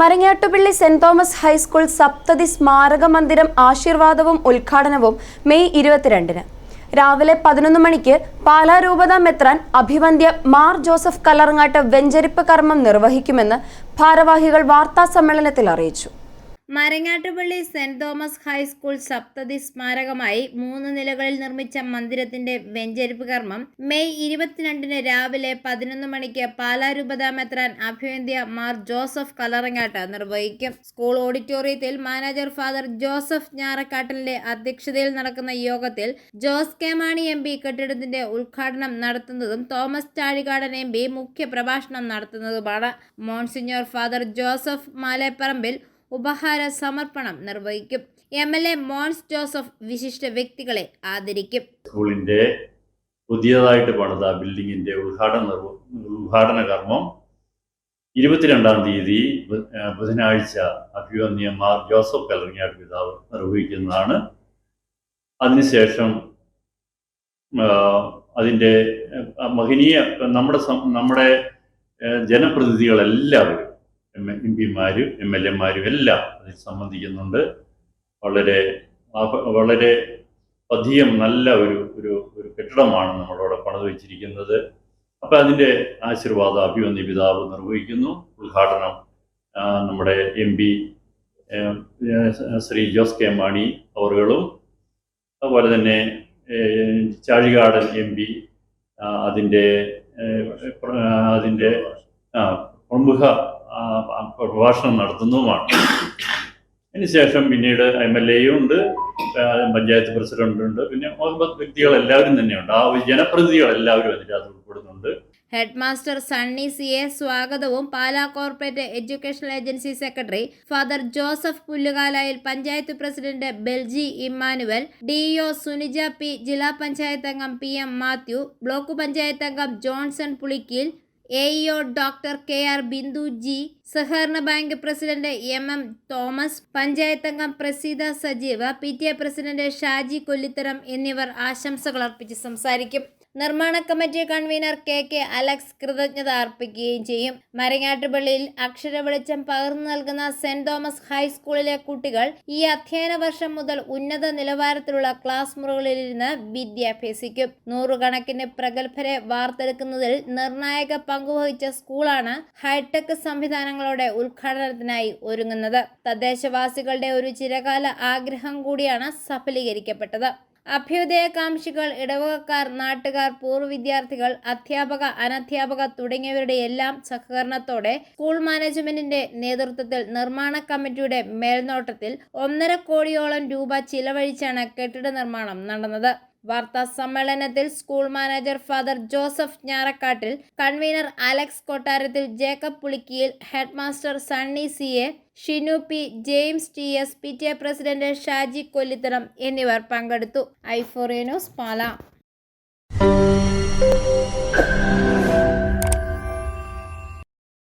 Marangattupilly saint Thomas high school സപ്തതി സ്മാരക മന്ദിരം ആശീർവാദവും ഉദ്ഘാടനവും മെയ് ഇരുപത്തിരണ്ടിന്. രാവിലെ പതിനൊന്ന് മണിക്ക് പാലാരൂപത മെത്രാൻ അഭിവന്ദ്യ മാർ ജോസഫ് കല്ലറങ്ങാട്ട് വെഞ്ചരിപ്പ് കർമ്മം നിർവഹിക്കുമെന്ന് ഭാരവാഹികൾ വാർത്താ സമ്മേളനത്തിൽ അറിയിച്ചു. Marangattupilly saint Thomas high school സപ്തതി സ്മാരകമായി മൂന്ന് നിലകളിൽ നിർമ്മിച്ച മന്ദിരത്തിന്റെ വെഞ്ചരിപ്പ് കർമ്മം മെയ് ഇരുപത്തിരണ്ടിന് രാവിലെ പതിനൊന്ന് മണിക്ക് പാലാരൂപത മെത്രാൻ അഭ്യന്ത്യ മാർ ജോസഫ് കലറങ്ങാട്ട് നിർവഹിക്കും. സ്കൂൾ ഓഡിറ്റോറിയത്തിൽ മാനേജർ ഫാദർ ജോസഫ് ഞാറക്കാട്ടലിന്റെ അധ്യക്ഷതയിൽ നടക്കുന്ന യോഗത്തിൽ Jose K Mani M P കെട്ടിടത്തിന്റെ ഉദ്ഘാടനം നടത്തുന്നതും തോമസ് ചാഴികാടൻ എം പി മുഖ്യ പ്രഭാഷണം നടത്തുന്നതുമാണ്. മോൺസിഞ്ഞോർ ഫാദർ ജോസഫ് മാലേപ്പറമ്പിൽ ഉപഹാര സമർപ്പണം നിർവഹിക്കും. M L A Mons Joseph വിശിഷ്ട വ്യക്തികളെ ആദരിക്കും. സ്കൂളിന്റെ പുതിയതായിട്ട് പണിത ബിൽഡിങ്ങിന്റെ ഉദ്ഘാടന ഉദ്ഘാടന കർമ്മം ഇരുപത്തിരണ്ടാം തീയതി ബുധനാഴ്ച അഭിവന്യ മാർ ജോസഫ് കലറിങ്ങാട് പിതാവ് നിർവഹിക്കുന്നതാണ്. അതിനുശേഷം അതിന്റെ മഹനീയ നമ്മുടെ നമ്മുടെ ജനപ്രതിനിധികളെല്ലാവരും എം എം പിമാരും എം എൽ എമാരും എല്ലാം അതിൽ സംബന്ധിക്കുന്നുണ്ട്. വളരെ വളരെ അധികം നല്ല ഒരു ഒരു ഒരു കെട്ടിടമാണ് നമ്മളവിടെ പണിത് വെച്ചിരിക്കുന്നത് അപ്പം അതിന്റെ ആശീർവാദ അഭിവന്ദി പിതാവ് നിർവഹിക്കുന്നു. ഉദ്ഘാടനം നമ്മുടെ M P Shri Jose K Mani അവറുകളും അതുപോലെ തന്നെ ചാഴികാടൻ എം പി അതിന്റെ അതിന്റെ പ്രമുഖ പ്രഭാഷണം നടത്തുന്നതുമാണ്. അതിനുശേഷം പിന്നീട് എം എൽ എയും ഉണ്ട് പഞ്ചായത്ത് പ്രസിഡന്റുണ്ട് പിന്നെ വ്യക്തികൾ എല്ലാവരും തന്നെയുണ്ട്. ആ ജനപ്രതിനിധികൾ എല്ലാവരും അതിന്റെ അത് ഉൾപ്പെടുന്നുണ്ട്. Head master Sunny C A സ്വാഗതവും Pala corporate educational agency secretary father Joseph Pullukalayil panchayat president Belji Emmanuel DEO Sunija P ജില്ലാ പഞ്ചായത്ത് അംഗം P M Mathew block panchayat അംഗം Johnson Pulikkeel A EO doctor K R Bindu G സഹകരണ bank president M M Thomas പഞ്ചായത്തംഗം Praseetha Sajeev P T A president Shaji Kollitharam എന്നിവർ ആശംസകൾ അർപ്പിച്ച് സംസാരിക്കും. നിർമ്മാണ committee convener K K Alex കൃതജ്ഞത അർപ്പിക്കുകയും ചെയ്യും. മരങ്ങാട്ടുപള്ളിയിൽ അക്ഷര വെളിച്ചം പകർന്നു നൽകുന്ന സെന്റ് തോമസ് ഹൈസ്കൂളിലെ കുട്ടികൾ ഈ അധ്യയന വർഷം മുതൽ ഉന്നത നിലവാരത്തിലുള്ള ക്ലാസ് മുറികളിലിരുന്ന് വിദ്യ അഭ്യസിക്കും. നൂറുകണക്കിന് പ്രഗത്ഭരെ വാർത്തെടുക്കുന്നതിൽ നിർണായക പങ്കുവഹിച്ച സ്കൂളാണ് ഹൈടെക് സംവിധാനങ്ങളുടെ ഉദ്ഘാടനത്തിനായി ഒരുങ്ങുന്നത്. തദ്ദേശവാസികളുടെ ഒരു ചിരകാല ആഗ്രഹം കൂടിയാണ് സഫലീകരിക്കപ്പെട്ടത്. അഭ്യുദയകാംക്ഷികൾ ഇടവകക്കാർ നാട്ടുകാർ പൂർവ വിദ്യാർത്ഥികൾ അധ്യാപക അനധ്യാപക തുടങ്ങിയവരുടെ എല്ലാം സഹകരണത്തോടെ സ്കൂൾ മാനേജ്മെന്റിന്റെ നേതൃത്വത്തിൽ നിർമ്മാണ കമ്മിറ്റിയുടെ മേൽനോട്ടത്തിൽ ഒന്നര കോടിയോളം രൂപ ചിലവഴിച്ചാണ് കെട്ടിട നിർമ്മാണം നടന്നത്. വാർത്താ സമ്മേളനത്തിൽ school manager father Joseph Njarakkattil convener Alex Kottarathil Jacob Pulikkiyil headmaster Sunny C A Shinu P James T S P T A president Shaji Kollitharam എന്നിവർ പങ്കെടുത്തു. ഐഫോറിയ ന്യൂസ് പാല.